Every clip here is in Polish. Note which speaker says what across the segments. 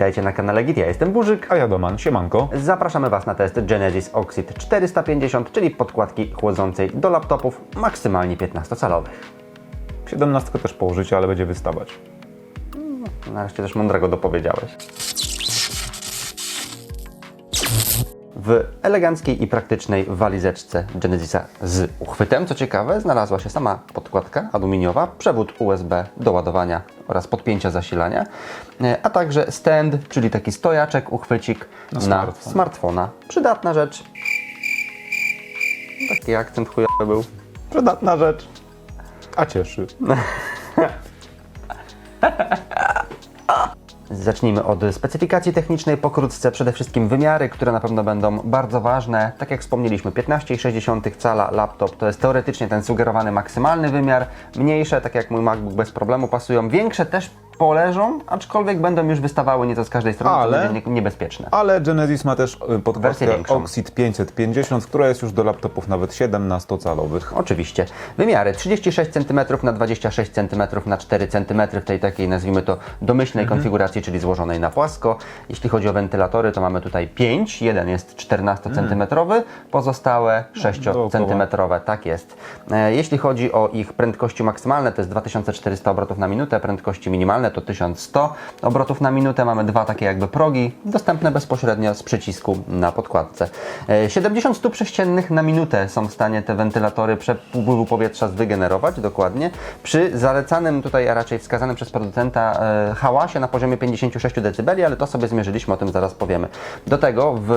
Speaker 1: Witajcie na kanale Git, ja jestem Burzyk.
Speaker 2: A ja Doman, siemanko.
Speaker 1: Zapraszamy Was na test Genesis Oxid 450, czyli podkładki chłodzącej do laptopów maksymalnie 15-calowych.
Speaker 2: 17 też położycie, ale będzie wystawać.
Speaker 1: Nareszcie też mądrego dopowiedziałeś. W eleganckiej i praktycznej walizeczce Genesisa z uchwytem, co ciekawe, znalazła się sama podkładka aluminiowa, przewód USB do ładowania oraz podpięcia zasilania, e, a także stand, czyli taki stojaczek, uchwycik na,
Speaker 2: smartfon.
Speaker 1: smartfona. Przydatna rzecz. Taki akcent chujowy był.
Speaker 2: Przydatna rzecz. A cieszy.
Speaker 1: Zacznijmy od specyfikacji technicznej, pokrótce przede wszystkim wymiary, które na pewno będą bardzo ważne. Tak jak wspomnieliśmy, 15,6 cala laptop to jest teoretycznie ten sugerowany maksymalny wymiar. Mniejsze, tak jak mój MacBook bez problemu pasują. Większe też poleżą, aczkolwiek będą już wystawały nieco z każdej strony,
Speaker 2: Ale-
Speaker 1: co będzie nie- niebezpieczne.
Speaker 2: Ale Genesis ma też y, podkładkę. Oxid 550, która jest już do laptopów nawet 17-calowych.
Speaker 1: Oczywiście. Wymiary 36 cm na 26 cm na 4 cm w tej takiej nazwijmy to domyślnej konfiguracji, czyli złożonej na płasko. Jeśli chodzi o wentylatory, to mamy tutaj 5. Jeden jest 14 cm, pozostałe 6 cm. Tak jest. E, Jeśli chodzi o ich prędkości maksymalne, to jest 2400 obrotów na minutę, prędkości minimalne to 1100 obrotów na minutę. Mamy dwa takie jakby progi, dostępne bezpośrednio z przycisku na podkładce. E, 70 stóp sześciennych na minutę są w stanie te wentylatory przepływu powietrza wygenerować dokładnie. Przy zalecanym tutaj, a raczej wskazanym przez producenta e, hałasie na poziomie 56 dB, ale to sobie zmierzyliśmy, o tym zaraz powiemy. Do tego w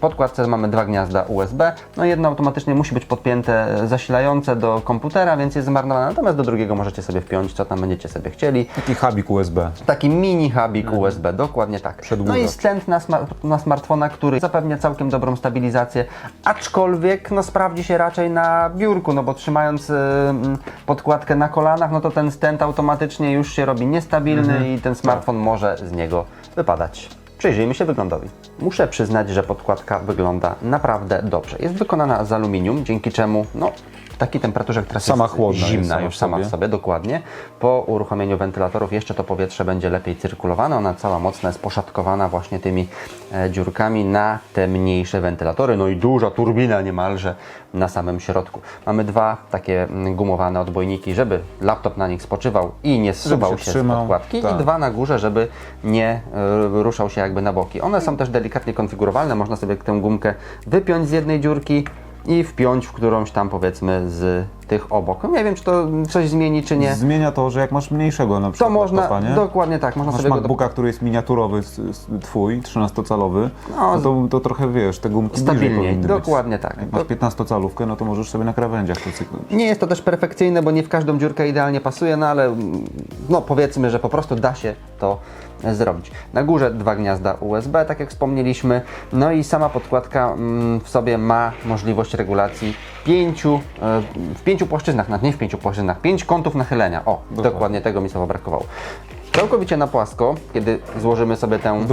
Speaker 1: podkładce mamy dwa gniazda USB, no jedno automatycznie musi być podpięte e, zasilające do komputera, więc jest zmarnowane, natomiast do drugiego możecie sobie wpiąć, co tam będziecie sobie chcieli.
Speaker 2: Taki hubik USB.
Speaker 1: Taki mini hubik USB, dokładnie tak. No i stent na, smar- na smartfona, który zapewnia całkiem dobrą stabilizację, aczkolwiek no, sprawdzi się raczej na biurku, no bo trzymając y, mm, podkładkę na kolanach, no to ten stent automatycznie już się robi niestabilny i ten smartfon może z niego wypadać. Przyjrzyjmy się wyglądowi. Muszę przyznać, że podkładka wygląda naprawdę dobrze. Jest wykonana z aluminium, dzięki czemu no, takiej temperaturze, która
Speaker 2: Sama
Speaker 1: jest
Speaker 2: chłodna jest
Speaker 1: zimna
Speaker 2: sama
Speaker 1: już sama w
Speaker 2: sobie.
Speaker 1: sobie, dokładnie. Po uruchomieniu wentylatorów jeszcze to powietrze będzie lepiej cyrkulowane. Ona cała mocno jest poszatkowana właśnie tymi e, dziurkami na te mniejsze wentylatory. No i duża turbina niemalże na samym środku. Mamy dwa takie mm, gumowane odbojniki, żeby laptop na nich spoczywał i nie zsuwał
Speaker 2: się
Speaker 1: się, z podkładki.
Speaker 2: tak.
Speaker 1: I dwa na górze, żeby nie e, ruszał się jakby na boki. One są też delikatnie konfigurowalne. Można sobie tę gumkę wypiąć z jednej dziurki i wpiąć w którąś tam powiedzmy z tych obok. No nie wiem, czy to coś zmieni, czy nie.
Speaker 2: Zmienia to, że jak masz mniejszego na
Speaker 1: To
Speaker 2: przykład
Speaker 1: można,
Speaker 2: laptopa, nie?
Speaker 1: dokładnie tak, można
Speaker 2: Masz
Speaker 1: sobie go do,
Speaker 2: MacBooka, który jest miniaturowy, twój, 13-calowy,
Speaker 1: No,
Speaker 2: no, to, to trochę wiesz, te gumki
Speaker 1: stabilniej,
Speaker 2: powinny
Speaker 1: dokładnie
Speaker 2: być.
Speaker 1: tak.
Speaker 2: Jak masz 15-calówkę, no to możesz sobie na krawędziach to cyknąć.
Speaker 1: Nie jest to też perfekcyjne, bo nie w każdą dziurkę idealnie pasuje, no ale no powiedzmy, że po prostu da się to e, zrobić. Na górze dwa gniazda USB, tak jak wspomnieliśmy, no i sama podkładka mm, w sobie ma możliwość regulacji pięciu, e, w pięciu płaszczyznach, nawet nie w pięciu płaszczyznach, pięć kątów nachylenia. O, dokładnie,
Speaker 2: Dokładnie.
Speaker 1: tego mi słowa brakowało. Całkowicie na płasko, kiedy złożymy sobie tę e,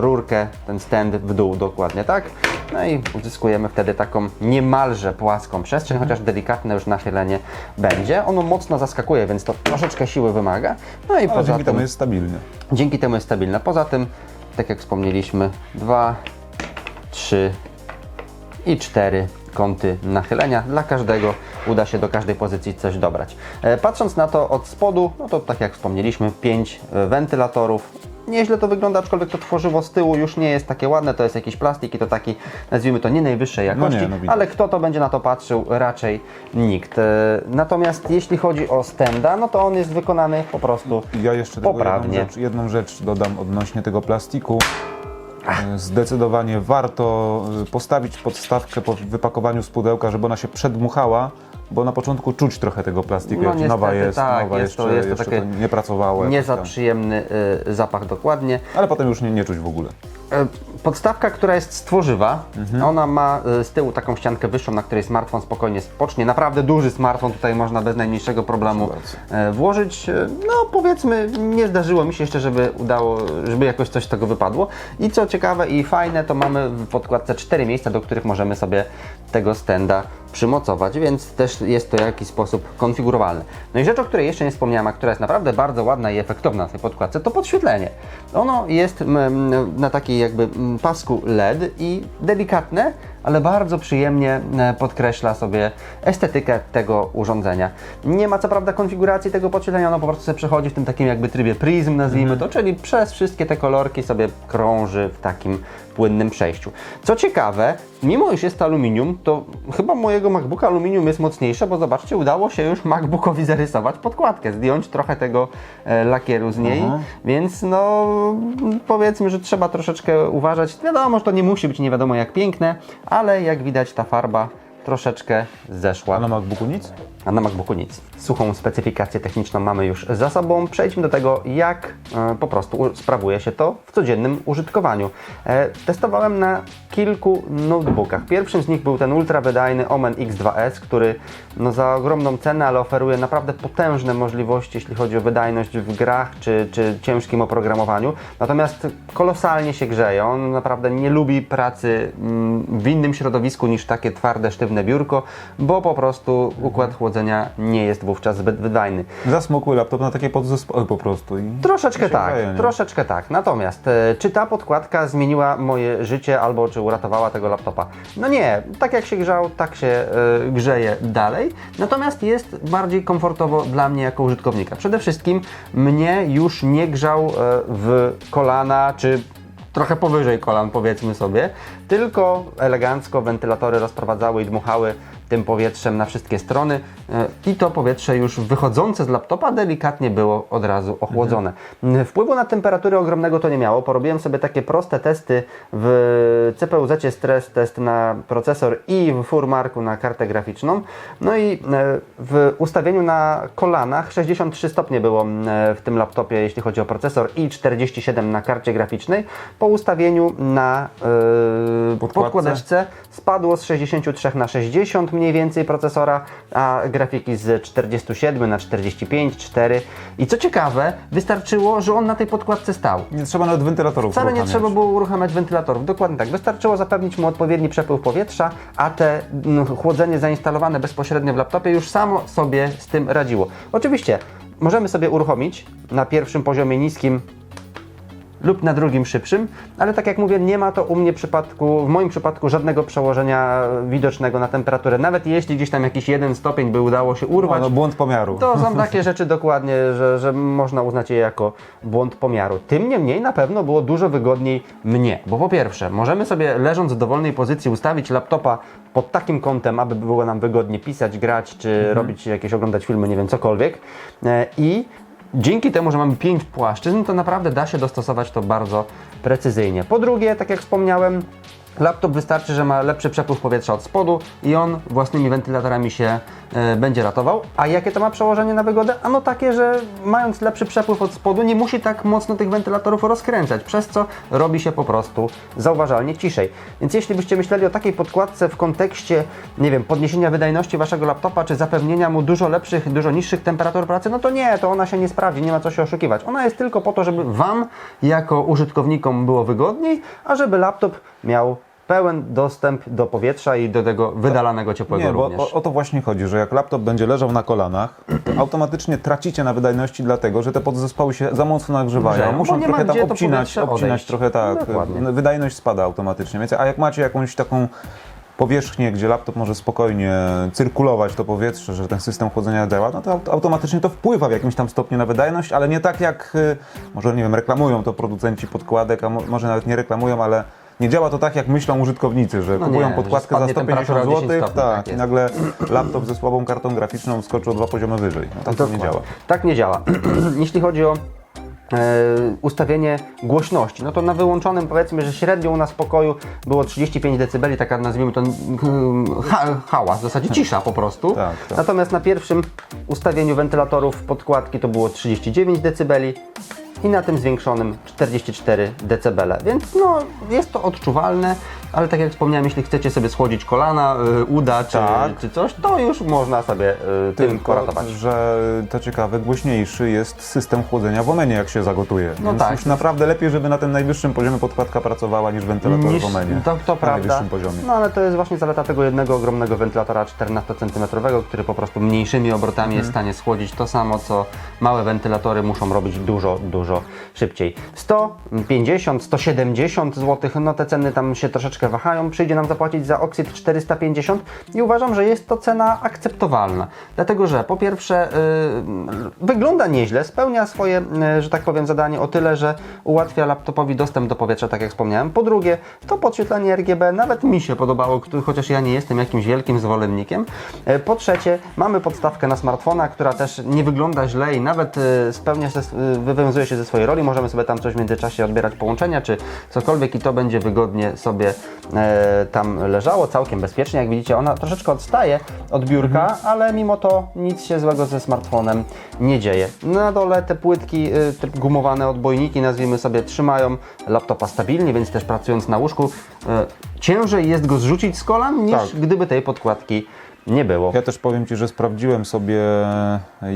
Speaker 1: rurkę, ten stand w dół dokładnie, tak? No i uzyskujemy wtedy taką niemalże płaską przestrzeń, chociaż delikatne już nachylenie będzie. Ono mocno zaskakuje, więc to troszeczkę siły wymaga. No i
Speaker 2: Ale
Speaker 1: poza
Speaker 2: dzięki
Speaker 1: tym,
Speaker 2: temu jest stabilny.
Speaker 1: dzięki temu jest stabilne. Poza tym, tak jak wspomnieliśmy, dwa, trzy i cztery kąty nachylenia. Dla każdego uda się do każdej pozycji coś dobrać. E, Patrząc na to od spodu, no to tak jak wspomnieliśmy, pięć e, wentylatorów. Nieźle to wygląda, aczkolwiek to tworzywo z tyłu już nie jest takie ładne, to jest jakiś plastik i to taki, nazwijmy to, nie najwyższej jakości,
Speaker 2: nie, no
Speaker 1: ale kto to będzie na to patrzył? Raczej nikt. E, Natomiast jeśli chodzi o stenda, no to on jest wykonany po prostu
Speaker 2: Ja jeszcze
Speaker 1: poprawnie.
Speaker 2: jedną rzecz, jedną rzecz dodam odnośnie tego plastiku. E, Zdecydowanie warto postawić podstawkę po wypakowaniu z pudełka, żeby ona się przedmuchała, bo na początku czuć trochę tego plastiku,
Speaker 1: No
Speaker 2: jak nowa jest,
Speaker 1: tak,
Speaker 2: nowa
Speaker 1: jest to-
Speaker 2: jeszcze,
Speaker 1: jest to takie
Speaker 2: nie pracowało.
Speaker 1: Nie za przyjemny y, zapach dokładnie.
Speaker 2: Ale potem już nie, nie czuć w ogóle.
Speaker 1: E, Podstawka, która jest z tworzywa,
Speaker 2: Mhm.
Speaker 1: ona ma e, z tyłu taką ściankę wyższą, na której smartfon spokojnie spocznie. Naprawdę duży smartfon, tutaj można bez najmniejszego problemu e, włożyć. E, No powiedzmy, nie zdarzyło mi się jeszcze, żeby udało, żeby jakoś coś z tego wypadło. I co ciekawe i fajne, to mamy w podkładce cztery miejsca, do których możemy sobie tego stenda przymocować, więc też jest to w jakiś sposób konfigurowalne. No i rzecz, o której jeszcze nie wspomniałem, a która jest naprawdę bardzo ładna i efektowna na tej podkładce, to podświetlenie. Ono jest mm, na takiej jakby mm, pasku LED i delikatne, ale bardzo przyjemnie e, podkreśla sobie estetykę tego urządzenia. Nie ma co prawda konfiguracji tego podświetlenia, ono po prostu sobie przechodzi w tym takim jakby trybie prism, nazwijmy to, czyli przez wszystkie te kolorki sobie krąży w takim płynnym przejściu. Co ciekawe, mimo iż jest aluminium, to chyba mojego MacBooka aluminium jest mocniejsze, bo zobaczcie, udało się już MacBookowi zarysować podkładkę, zdjąć trochę tego e, lakieru z niej,
Speaker 2: Aha.
Speaker 1: więc no powiedzmy, że trzeba troszeczkę uważać. Wiadomo, że to nie musi być nie wiadomo jak piękne, ale jak widać ta farba troszeczkę zeszła.
Speaker 2: A na MacBooku nic?
Speaker 1: A na MacBooku nic. Suchą specyfikację techniczną mamy już za sobą. Przejdźmy do tego, jak e, po prostu sprawuje się to w codziennym użytkowaniu. E, testowałem na kilku notebookach. Pierwszym z nich był ten ultrawydajny Omen X2S, który no, za ogromną cenę, ale oferuje naprawdę potężne możliwości, jeśli chodzi o wydajność w grach czy, czy ciężkim oprogramowaniu. Natomiast kolosalnie się grzeje. On naprawdę nie lubi pracy mm, w innym środowisku niż takie twarde, sztywne biurko, bo po prostu układ chłodzenia nie jest wówczas zbyt wydajny.
Speaker 2: Zasmukły laptop na takie podzespoły po prostu. I
Speaker 1: Troszeczkę tak,
Speaker 2: nie?
Speaker 1: troszeczkę tak. Natomiast e, czy ta podkładka zmieniła moje życie albo czy uratowała tego laptopa? No nie, tak jak się grzał, tak się e, grzeje dalej. Natomiast jest bardziej komfortowo dla mnie jako użytkownika. Przede wszystkim mnie już nie grzał e, w kolana czy trochę powyżej kolan powiedzmy sobie, tylko elegancko wentylatory rozprowadzały i dmuchały tym powietrzem na wszystkie strony e, i to powietrze już wychodzące z laptopa delikatnie było od razu ochłodzone. Mm, Wpływu na temperaturę ogromnego to nie miało. Porobiłem sobie takie proste testy w CPU-Z stres test na procesor i w Furmarku na kartę graficzną. No i e, w ustawieniu na kolanach 63 stopnie było mm, w tym laptopie, jeśli chodzi o procesor i 47 na karcie graficznej. Po ustawieniu na e,
Speaker 2: Podkładce?
Speaker 1: podkładeczce spadło z 63 na 60 mniej więcej procesora, a grafiki z 47 na 45, 4. I co ciekawe, wystarczyło, że on na tej podkładce stał.
Speaker 2: Nie trzeba nawet wentylatorów
Speaker 1: Wcale nie trzeba było uruchamiać wentylatorów. Dokładnie tak. Wystarczyło zapewnić mu odpowiedni przepływ powietrza, a te no, chłodzenie zainstalowane bezpośrednio w laptopie już samo sobie z tym radziło. Oczywiście możemy sobie uruchomić na pierwszym poziomie niskim lub na drugim szybszym, ale tak jak mówię, nie ma to u mnie przypadku, w moim przypadku żadnego przełożenia widocznego na temperaturę. Nawet jeśli gdzieś tam jakiś jeden stopień by udało się
Speaker 2: No,
Speaker 1: urwać,
Speaker 2: no, błąd pomiaru.
Speaker 1: to są takie rzeczy dokładnie, że, że można uznać je jako błąd pomiaru. Tym niemniej na pewno było dużo wygodniej mnie, bo po pierwsze, możemy sobie leżąc w dowolnej pozycji ustawić laptopa pod takim kątem, aby było nam wygodnie pisać, grać, czy robić jakieś, oglądać filmy, nie wiem, cokolwiek. E, I dzięki temu, że mamy pięć płaszczyzn, to naprawdę da się dostosować to bardzo precyzyjnie. Po drugie, tak jak wspomniałem, Laptop wystarczy, że ma lepszy przepływ powietrza od spodu i on własnymi wentylatorami się e, będzie ratował. A jakie to ma przełożenie na wygodę? Ano takie, że mając lepszy przepływ od spodu nie musi tak mocno tych wentylatorów rozkręcać, przez co robi się po prostu zauważalnie ciszej. Więc jeśli byście myśleli o takiej podkładce w kontekście, nie wiem, podniesienia wydajności waszego laptopa, czy zapewnienia mu dużo lepszych, dużo niższych temperatur pracy, no to nie, to ona się nie sprawdzi, nie ma co się oszukiwać. Ona jest tylko po to, żeby wam jako użytkownikom było wygodniej, a żeby laptop miał pełen dostęp do powietrza i do tego wydalanego ciepłego
Speaker 2: Nie, bo
Speaker 1: również.
Speaker 2: o, o to właśnie chodzi, że jak laptop będzie leżał na kolanach, to automatycznie tracicie na wydajności dlatego, że te podzespoły się za mocno nagrzewają.
Speaker 1: Grzeją,
Speaker 2: Muszą trochę tam obcinać, obcinać trochę tak.
Speaker 1: Dokładnie.
Speaker 2: Wydajność spada automatycznie. Więc, a jak macie jakąś taką powierzchnię, gdzie laptop może spokojnie cyrkulować to powietrze, że ten system chłodzenia działa, no to aut- automatycznie to wpływa w jakimś tam stopniu na wydajność, ale nie tak jak, y, może nie wiem, reklamują to producenci podkładek, a mo- może nawet nie reklamują, ale nie działa to tak, jak myślą użytkownicy, że
Speaker 1: No
Speaker 2: kupują
Speaker 1: nie,
Speaker 2: podkładkę za
Speaker 1: spadnie
Speaker 2: 150
Speaker 1: temperatura o 10
Speaker 2: zł,
Speaker 1: stopni, tak
Speaker 2: tak, i nagle laptop ze słabą kartą graficzną skoczył o dwa poziomy wyżej. No, tak nie działa.
Speaker 1: Tak nie działa. Jeśli chodzi o e, ustawienie głośności, no to na wyłączonym powiedzmy, że średnio u nas w pokoju było 35 dB, taka nazwijmy to mm, ha, hałas, w zasadzie cisza po prostu.
Speaker 2: Tak, tak.
Speaker 1: Natomiast na pierwszym ustawieniu wentylatorów podkładki to było 39 dB. I na tym zwiększonym 44 dB. Więc no, jest to odczuwalne, ale tak jak wspomniałem, jeśli chcecie sobie schłodzić kolana, y, uda czy,
Speaker 2: Tak.
Speaker 1: czy coś, to już można sobie y, tym poratować.
Speaker 2: że to ciekawe, głośniejszy jest system chłodzenia w omenie, jak się zagotuje.
Speaker 1: No
Speaker 2: Więc
Speaker 1: tak.
Speaker 2: już naprawdę lepiej, żeby na tym najwyższym poziomie podkładka pracowała niż wentylator w omenie.
Speaker 1: To, to
Speaker 2: na
Speaker 1: prawda.
Speaker 2: najwyższym poziomie.
Speaker 1: No ale to jest właśnie zaleta tego jednego ogromnego wentylatora 14 cm, który po prostu mniejszymi obrotami
Speaker 2: Mhm.
Speaker 1: jest w stanie schłodzić to samo, co małe wentylatory muszą robić dużo, dużo szybciej. 150, 170 zł, no te ceny tam się troszeczkę wahają. Przyjdzie nam zapłacić za oksyt 450 i uważam, że jest to cena akceptowalna. Dlatego, że po pierwsze yy, wygląda nieźle, spełnia swoje, yy, że tak powiem, zadanie o tyle, że ułatwia laptopowi dostęp do powietrza, tak jak wspomniałem. Po drugie, to podświetlenie RGB nawet mi się podobało, chociaż ja nie jestem jakimś wielkim zwolennikiem. E, Po trzecie, mamy podstawkę na smartfona, która też nie wygląda źle i nawet e, spełnia się, e, wywiązuje się ze swojej roli. Możemy sobie tam coś w międzyczasie odbierać połączenia, czy cokolwiek i to będzie wygodnie sobie e, tam leżało, całkiem bezpiecznie. Jak widzicie, ona troszeczkę odstaje od biurka, ale mimo to nic się złego ze smartfonem nie dzieje. Na dole te płytki, e, te gumowane odbojniki, nazwijmy sobie, trzymają laptopa stabilnie, więc też pracując na łóżku, e, ciężej jest go zrzucić z kolan niż
Speaker 2: Tak.
Speaker 1: gdyby tej podkładki nie było.
Speaker 2: Ja też powiem Ci, że sprawdziłem sobie,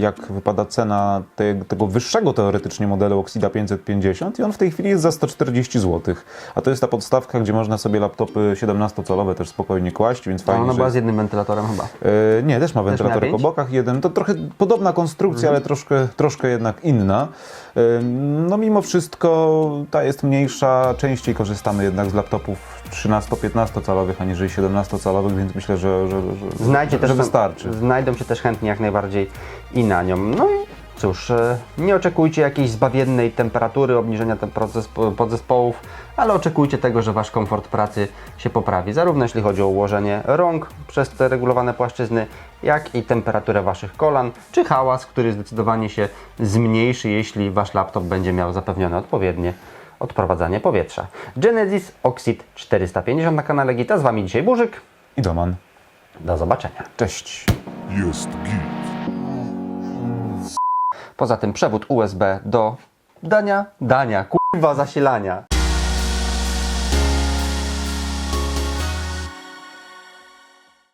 Speaker 2: jak wypada cena te, tego wyższego teoretycznie modelu Oxida 550 i on w tej chwili jest za 140 zł. A to jest ta podstawka, gdzie można sobie laptopy 17-calowe też spokojnie kłaść, więc
Speaker 1: A
Speaker 2: fajnie,
Speaker 1: ona
Speaker 2: że
Speaker 1: była z jednym wentylatorem chyba.
Speaker 2: E, nie, też ma wentylatorek
Speaker 1: pięć?
Speaker 2: po bokach, jeden. To trochę podobna konstrukcja, ale troszkę, troszkę jednak inna. E, no mimo wszystko ta jest mniejsza, częściej korzystamy jednak z laptopów 13-15 calowych, aniżeli 17 calowych, więc myślę, że, że, że,
Speaker 1: Znajdzie
Speaker 2: że,
Speaker 1: też
Speaker 2: że wystarczy.
Speaker 1: Znajdą się też chętni jak najbardziej i na nią. No i cóż, e, nie oczekujcie jakiejś zbawiennej temperatury, obniżenia tem- podzespo- podzespołów, ale oczekujcie tego, że Wasz komfort pracy się poprawi, zarówno jeśli chodzi o ułożenie rąk przez te regulowane płaszczyzny, jak i temperaturę Waszych kolan, czy hałas, który zdecydowanie się zmniejszy, jeśli Wasz laptop będzie miał zapewnione odpowiednie odprowadzanie powietrza. Genesis Oxid 450 na kanale Gita. Z Wami dzisiaj Burzyk.
Speaker 2: I Doman.
Speaker 1: Do zobaczenia.
Speaker 2: Cześć.
Speaker 3: Jest git.
Speaker 1: Poza tym przewód USB do dania, dania, kurwa zasilania.